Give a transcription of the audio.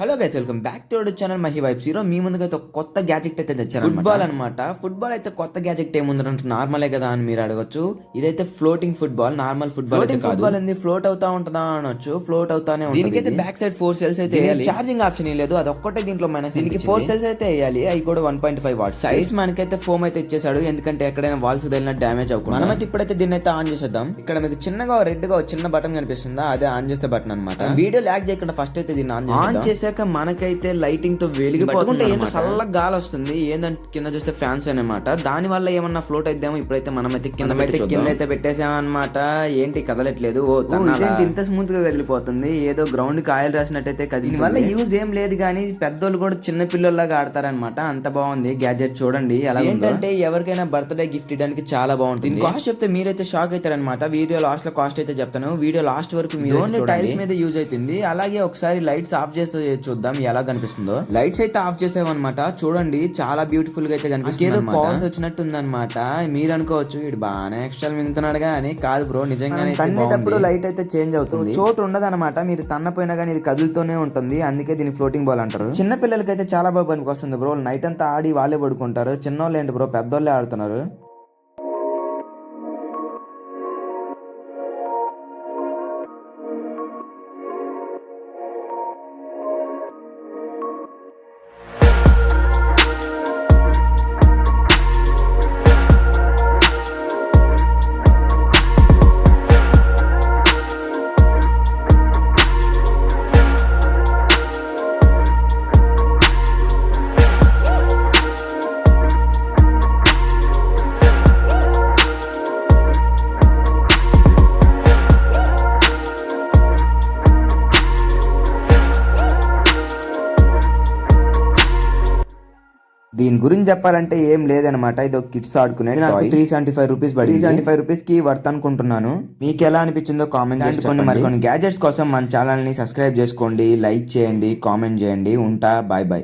Hello guys welcome back to channel Mahi vibes hero మీ ముందుగా అయితే ఒక కొత్త గ్యాజెట్ అయితే తెచ్చారు ఫుట్బాల్ అనమాట ఫుట్బాల్ అయితే కొత్త గ్యాజెట్ ఏముందంటే నార్మలే కదా అని మీరు అడగొచ్చు. ఇదైతే ఫ్లోటింగ్ ఫుట్బాల్ నార్మల్ ఫుట్బాల్ అయితే ఫుట్బాల్ ఏంది? ఫ్లోట్ అవుతా ఉంటుందా అనొచ్చు. ఫ్లోట్ అవుతానే ఉంటుంది దీనికైతే బ్యాక్ సైడ్ ఫోర్ సెల్స్ అయితే చార్జింగ్ ఆప్షన్ లేదు. అది ఒక్కటే దీంట్లో మైనస్ దీనికి ఫోర్ సెల్స్ అయితే వేయాలి. అవి కూడా one point five watt size మనకైతే ఫోమ్ అయితే ఇచ్చేసాడు ఎందుకంటే ఎక్కడైనా వాల్స్ తగిలిన డ్యామేజ్ అవ్వకుండా. మనమైతే ఇప్పుడైతే దీన్ని అయితే ఆన్ చేసేద్దాం. ఇక్కడ మీకు చిన్నగా రెడ్గా చిన్న బటన్ కనిపిస్తుందా? అదే ఆన్ చేసే బటన్ అనమాట వీడియో లాగ్ చేయకుండా ఫస్ట్ అయితే దీన్ని ఆన్ ఆన్ చేసాక మనకైతే లైటింగ్తో వెలిగిపోతుంటే ఏంటో చల్ల గాలి వస్తుంది. ఏందంటే కింద చూస్తే ఫ్యాన్స్ అనమాట దాని వల్ల ఏమన్నా ఫ్లోట్ అయిద్దామో ఇప్పుడైతే మనం అయితే కింద అయితే కింద అయితే పెట్టేసామన్నమాట ఏంటి కదలట్లేదు? ఓ ఇంత స్మూత్గా కదిలిపోతుంది? ఏదో గ్రౌండ్కి ఆయిల్ రాసినట్టయితే కదిలి వల్ల యూజ్ ఏం లేదు కానీ పెద్దోళ్ళు కూడా చిన్న పిల్లల్లాగా ఆడతారనమాట అంత బాగుంది గ్యాజెట్ చూడండి అలా ఏంటంటే ఎవరికైనా బర్త్డే గిఫ్ట్ ఇవ్వడానికి చాలా బాగుంటుంది. కాస్ట్ చెప్తే మీరైతే షాక్ అవుతారనమాట వీడియో లాస్ట్లో కాస్ట్ అయితే చెప్తాను. వీడియో లాస్ట్ వరకు మీరు టైల్స్ మీద యూజ్ అవుతుంది. అలాగే ఒకసారి లైట్స్ ఆఫ్ చేస్తే చూద్దాం ఎలా కనిపిస్తుందో. లైట్స్ అయితే ఆఫ్ చేసామన్నమాట చూడండి చాలా బ్యూటిఫుల్గా అయితే కనిపిస్తుంది ఏదో పవర్స్ వచ్చినట్టు ఉందన్నమాట మీరు అనుకోవచ్చు ఇటు బాగానే ఎక్స్ట్రా మింగుతున్నాడు కానీ కాదు బ్రో నిజంగానే తన్నేటప్పుడు లైట్ అయితే చేంజ్ అవుతుంది. చోటు ఉండదు అనమాట మీరు తన్నపోయినా కానీ ఇది కదులుతూనే ఉంటుంది. అందుకే దీన్ని ఫ్లోటింగ్ బాల్ అంటారు. చిన్న పిల్లలకి అయితే చాలా బాగా పనికి వస్తుంది బ్రో నైట్ అంతా ఆడి వాళ్ళే పడుకుంటారు. చిన్నోళ్ళు ఏంటి బ్రో పెద్దోళ్ళే ఆడుతున్నారు. దీని గురించి చెప్పాలంటే ఏం లేదనమాట ఇది ఒక కిడ్స్ ఆడుకునే నాకు త్రీ సెవెంటీ ఫైవ్ రూపీస్ పడి సెవెంటీ ఫైవ్ రూపీస్కి వర్త్ అనుకుంటున్నాను. మీకు ఎలా అనిపించిందో కామెంట్ చేసుకోండి మరి కొన్ని గ్యాజెట్స్ కోసం మన ఛానల్ని సబ్స్క్రైబ్ చేసుకోండి. లైక్ చేయండి కామెంట్ చేయండి. ఉంటా. Bye bye